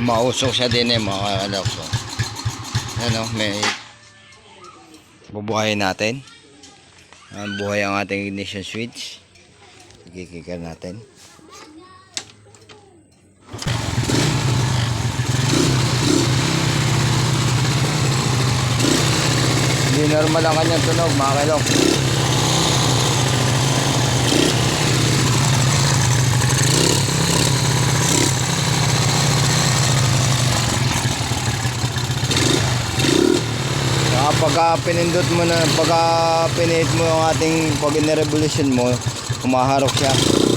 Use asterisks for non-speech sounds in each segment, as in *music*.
mausok siya din eh mga kalok. So, ano, may bubuhayin natin. Ang buhay ang ating ignition switch. Ikikikar natin. Hindi normal ang kanyang tunog mga kalok. Saka pagka pinindot mo na, pagka pinihit mo yung ating pag revolution mo, humaharok siya.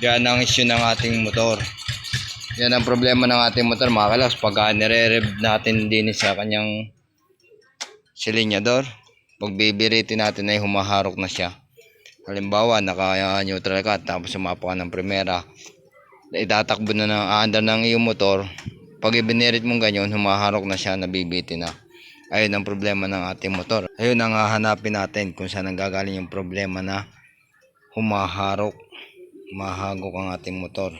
Yan ang issue ng ating motor. Yan ang problema ng ating motor mga kalas. Pagka nire-rev natin din sa kanyang silinyador, pag bibiritin natin ay humaharok na siya. Halimbawa, naka-neutral ka tapos sumapa ng primera. Itatakbo na ng aandar ng iyong motor. Pag ibinirit mong ganyan, humaharok na siya, nabibitin na. Ayun ang problema ng ating motor. Ayun ang hahanapin natin kung saan nanggagaling yung problema na humaharok mahagok ang ating motor.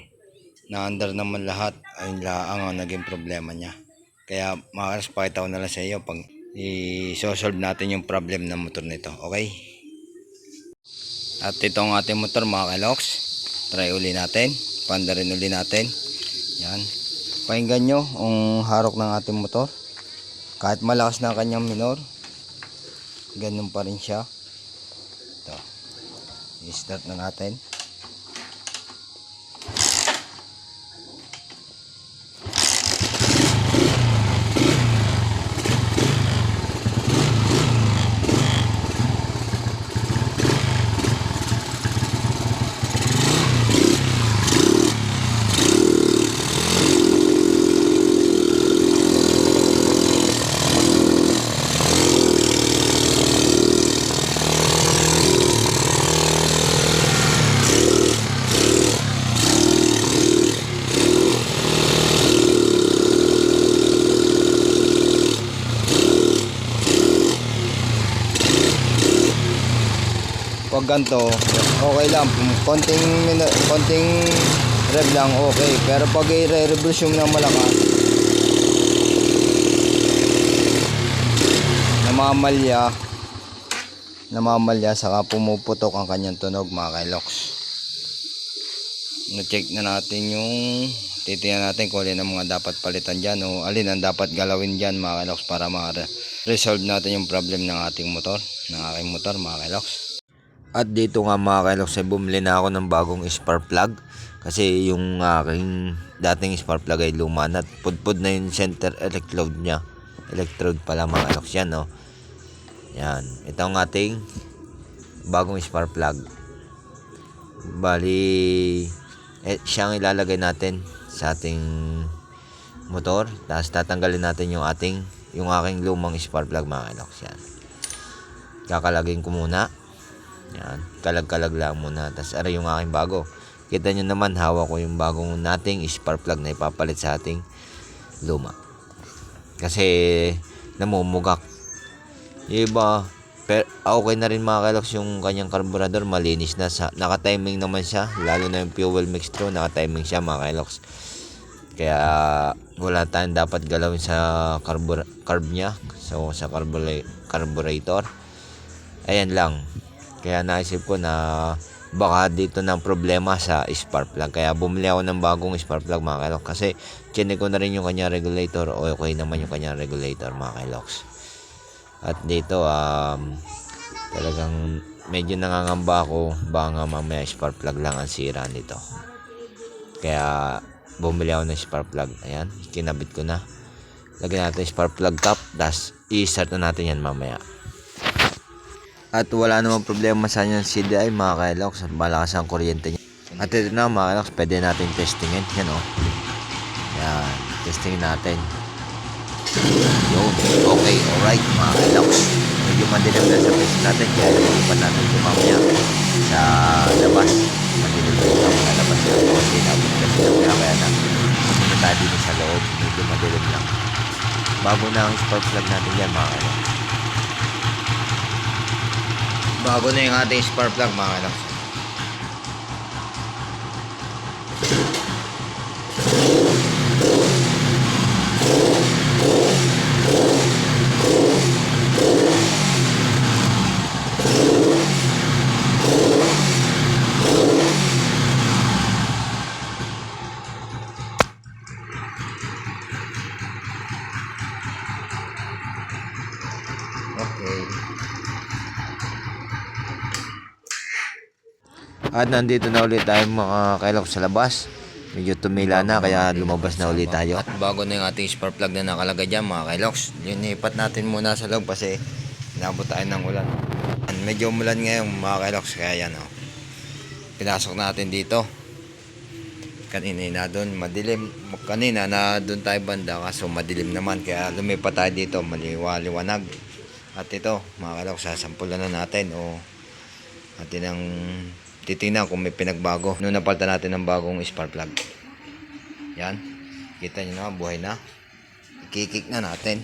Na-under naman lahat, ayun laang ang naging problema niya. Kaya makakas pakita ko na lang sa iyo pag i-solve natin yung problem ng motor nito. Okay? At ito ang ating motor mga kailoks. Try uli natin. Panda rin uli natin. Yan. Pakinggan nyo ang harok ng ating motor. Kahit malakas na ang kanyang minor, ganun pa rin siya. Ito. I-start na natin. Pag ganito, okay lang. Konting, konting rev lang, okay. Pero pag i-revolution ng malakas, namamalya, namamalya, saka pumuputok ang kanyang tunog mga kailoks. Na-check na natin yung, titingnan natin kung alin ang mga dapat palitan dyan o alin ang dapat galawin dyan mga kailoks para ma-resolve natin yung problem ng ating motor, ng aking motor mga kailoks. At dito nga mga kailoks ay bumili na ako ng bagong spark plug kasi yung aking dating spark plug ay luma na pudpud na yung center electrode niya. Electrode pala mga kailoks yan no. Yan. Ito ang ating bagong spark plug. Bali eh, siyang ilalagay natin sa ating motor. Tapos tatanggalin natin yung ating yung aking lumang spark plug mga kailoks yan. Kakalagin ko muna. Yan, kalag-kalag lang muna. Tapos ara yung aking bago. Kita nyo naman, hawak ko yung bagong nating spark plug na ipapalit sa ating luma. Kasi namumugak. Yung iba, pero okay na rin mga kailoks yung kanyang carburetor, malinis na. Sa, naka-timing naman siya, lalo na yung fuel mixture, naka-timing siya mga kailoks. Kaya wala tayong dapat galawin sa carbur carb niya, so sa carbura- carburetor. Ayan lang. Kaya naisip ko na baka dito ng problema sa spark plug. Kaya bumili ako ng bagong spark plug mga kailoks. Kasi chinek ko na rin yung kanya regulator. Okay naman yung kanya regulator mga kailoks. At dito um, talagang medyo nangangamba ako. Baka nga mamaya spark plug lang ang sira nito. Kaya bumili ako ng spark plug. Ayan, kinabit ko na. Lagyan natin spark plug cap. Tapos i-start na natin yan mamaya. At wala namang problema sa kanyang CDI mga kailoks. Malakas ang kuryente niya. At ito na mga kailoks, pwede natin testingin. Yan o. Oh. Yan. Testingin natin. Yun. Okay, alright mga kailoks. Medyo madilim na sa place natin kaya lumipat natin ito mamaya sa labas. Madilim na ito sa labas kasi nabot kasi na kaya kaya na pumunta dito sa loob. Medyo madilim lang. Bago na ang spark plug natin yan mga kailoks. Bago na yung ating spark plug mga kailoks. Okay. At nandito na ulit tayo mga kailok sa labas. Medyo tumila na kaya lumabas na ulit tayo. At bago na yung ating spark plug na nakalagay dyan mga kailoks. Linipat natin muna sa loob kasi inabot tayo ng ulan. Medyo umulan ngayon mga kailoks kaya yan oh. Pinasok natin dito. Kanina na doon madilim. Kanina na doon tayo banda kaso madilim naman kaya lumipat tayo dito maliwaliwanag. At ito mga kailoks sasampulan na natin o natin ang titingnan kung may pinagbago. Noon napalitan natin ng bagong spark plug. Yan. Kita nyo na, buhay na. Ikikik na natin.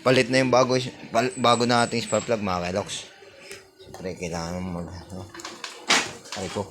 Palit na yung bago, pal- bago na ating spark plug mga kailoks. Siyempre, kailangan mag... Ano, ay ko.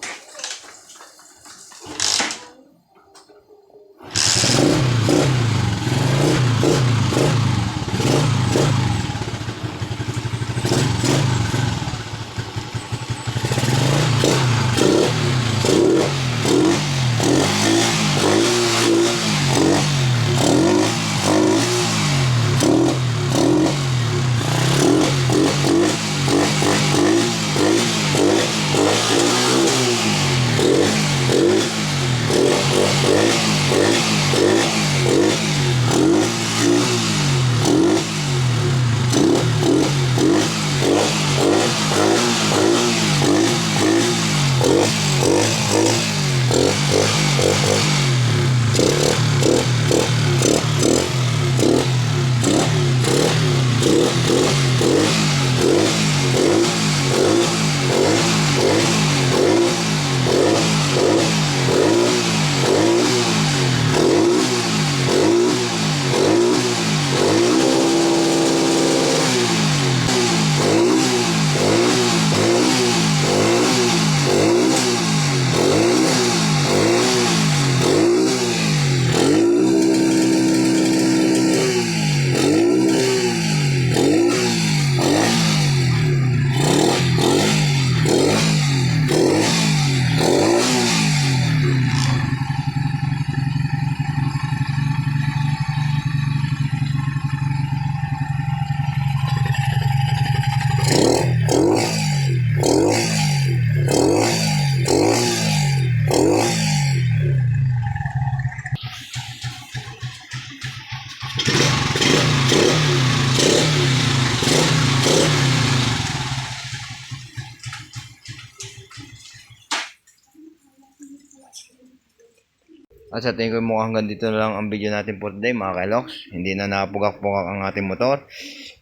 At sa tingin ko mo hanggang dito na lang ang video natin for today mga kailoks. Hindi na napugak-pugak ang ating motor.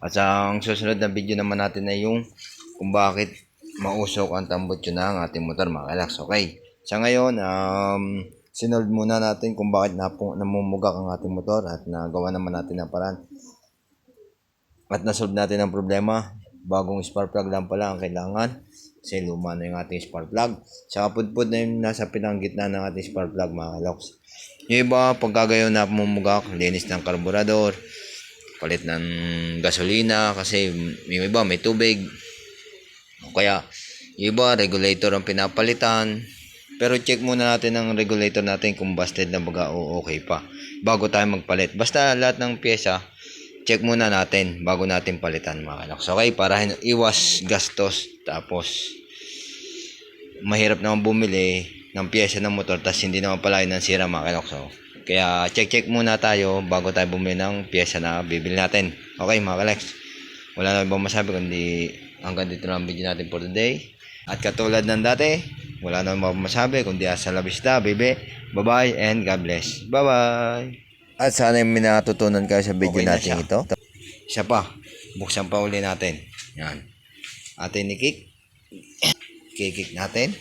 At sa ang susunod na video naman natin ay yung kung bakit mausok ang tambutso na ang ating motor mga kailoks. Okay. Sa ngayon, um, sinold muna natin kung bakit napu- namumugak ang ating motor at nagawa naman natin ang paraan. At nasolve natin ang problema. Bagong spark plug lang pala ang kailangan. Kasi luma na yung ating spark plug. Saka pudpud na yung nasa pinanggitna ng ating spark plug mga kaloks. Yung iba, pagkagayon na pumumugak, linis ng karburador, palit ng gasolina kasi yung iba may tubig. O Kaya yung iba, regulator ang pinapalitan. Pero check muna natin ang regulator natin kung busted na baga o okay pa. Bago tayo magpalit. Basta lahat ng pyesa, check muna natin bago natin palitan mga kanoks. Okay, para iwas gastos. Tapos, mahirap naman bumili ng pyesa ng motor tapos hindi naman pala yun sira mga kanoks. So, kaya check-check muna tayo bago tayo bumili ng pyesa na bibili natin. Okay mga kanoks. Wala na ibang masabi kundi hanggang dito na ang video natin for today. At katulad ng dati, wala na masabi kundi hasta la vista, baby. Bye-bye and God bless. Bye-bye. At sana may natutunan kayo sa video Okay na natin siya. ito. Isa pa. Buksan pa uli natin. Yan. Atin ni kick. *coughs* Kikik natin.